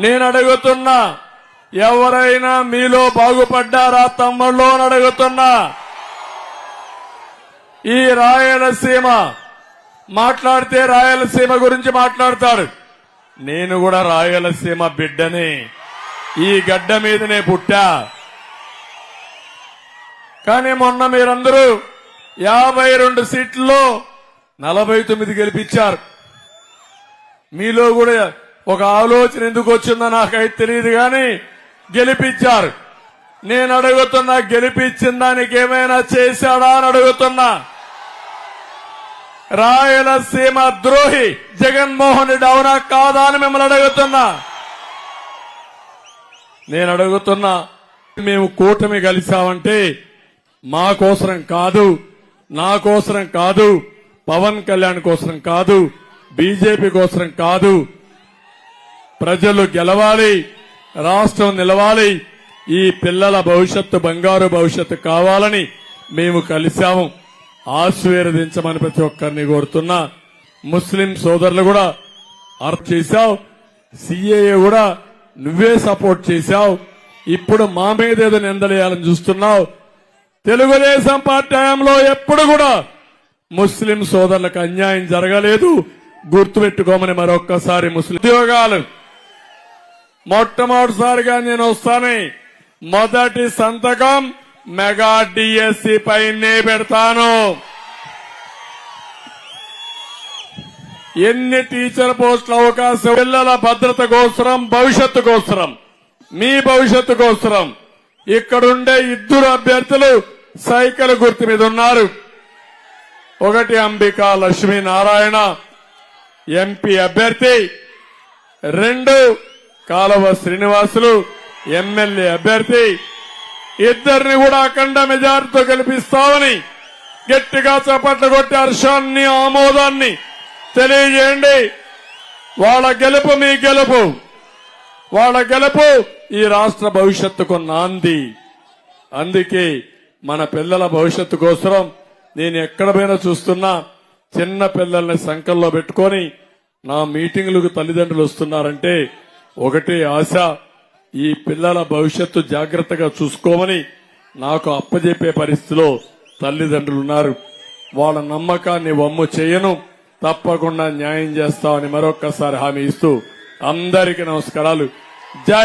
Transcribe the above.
నేను అడుగుతున్నా ఎవరైనా మీలో బాగుపడ్డారా తమ్ముళ్ళు అని అడుగుతున్నా. ఈ రాయలసీమ మాట్లాడితే రాయలసీమ గురించి మాట్లాడతాడు. నేను కూడా రాయలసీమ బిడ్డని ఈ గడ్డ మీదనే పుట్టా. కానీ మొన్న మీరందరూ యాభై రెండు సీట్లలో నలభై తొమ్మిది గెలిపించారు. మీలో కూడా ఒక ఆలోచన ఎందుకు వచ్చిందో నాకైతే తెలియదు కానీ గెలిపించారు. నేను అడుగుతున్నా గెలిపించిన దానికి ఏమైనా చేశాడా అని అడుగుతున్నా. రాయలసీమ ద్రోహి జగన్మోహన్ రెడ్డి అవునా కాదా అని మిమ్మల్ని అడుగుతున్నా. నేను అడుగుతున్నా మేము కూటమి కలిసామంటే మా కోసరం కాదు నా కోసరం కాదు పవన్ కళ్యాణ్ కోసరం కాదు బీజేపీ కోసరం కాదు ప్రజలు గెలవాలి రాష్ట్రం నిలవాలి ఈ పిల్లల భవిష్యత్తు బంగారు భవిష్యత్తు కావాలని మేము కలిశాము. ఆశీర్వదించమని ప్రతి ఒక్కరిని కోరుతున్నా. ముస్లిం సోదరులు కూడా అర్థం చేశావు. సిఏఏ కూడా నువ్వే సపోర్ట్ చేశావు. ఇప్పుడు మా మీద ఏదో నిందలేయాలని చూస్తున్నావు. తెలుగుదేశం పార్టీ హయాంలో ఎప్పుడు కూడా ముస్లిం సోదరులకు అన్యాయం జరగలేదు. గుర్తుపెట్టుకోమని మరొక్కసారి ముస్లిం ఉద్యోగాలు మొట్టమొదటిసారిగా నేను వస్తాను. మొదటి సంతకం మెగా డిఎస్సి పైనే పెడతాను. ఎన్ని టీచర్ పోస్టుల అవకాశం? పిల్లల భద్రత కోసరం భవిష్యత్తు కోసరం. మీ భవిష్యత్తు కోసరం. ఇక్కడుండే ఇద్దరు అభ్యర్థులు సైకిల్ గుర్తు మీద ఉన్నారు. ఒకటి అంబికా లక్ష్మీనారాయణ ఎంపీ అభ్యర్థి. రెండు కాలువ శ్రీనివాసులు ఎమ్మెల్యే అభ్యర్థి. ఇద్దరిని కూడా అఖండ మెజార్టీతో గెలిపిస్తామని గట్టిగా చప్పట్లు కొట్టి హర్షాన్ని ఆమోదాన్ని తెలియజేయండి. వాళ్ళ గెలుపు మీ గెలుపు. వాళ్ళ గెలుపు ఈ రాష్ట్ర భవిష్యత్తుకు నాంది. అందుకే మన పిల్లల భవిష్యత్తు కోసం నేను ఎక్కడ పోయినా చూస్తున్నా చిన్న పిల్లల్ని సంకల్లో పెట్టుకొని నా మీటింగులకు తల్లిదండ్రులు వస్తున్నారంటే ఒకటే ఆశ ఈ పిల్లల భవిష్యత్తు జాగ్రత్తగా చూసుకోమని నాకు అప్పజెప్పే పరిస్థితిలో తల్లిదండ్రులు ఉన్నారు. వాళ్ళ నమ్మకాన్ని వమ్ము చేయను. తప్పకుండా న్యాయం చేస్తామని మరొక్కసారి హామీ ఇస్తూ అందరికీ నమస్కారాలు. జై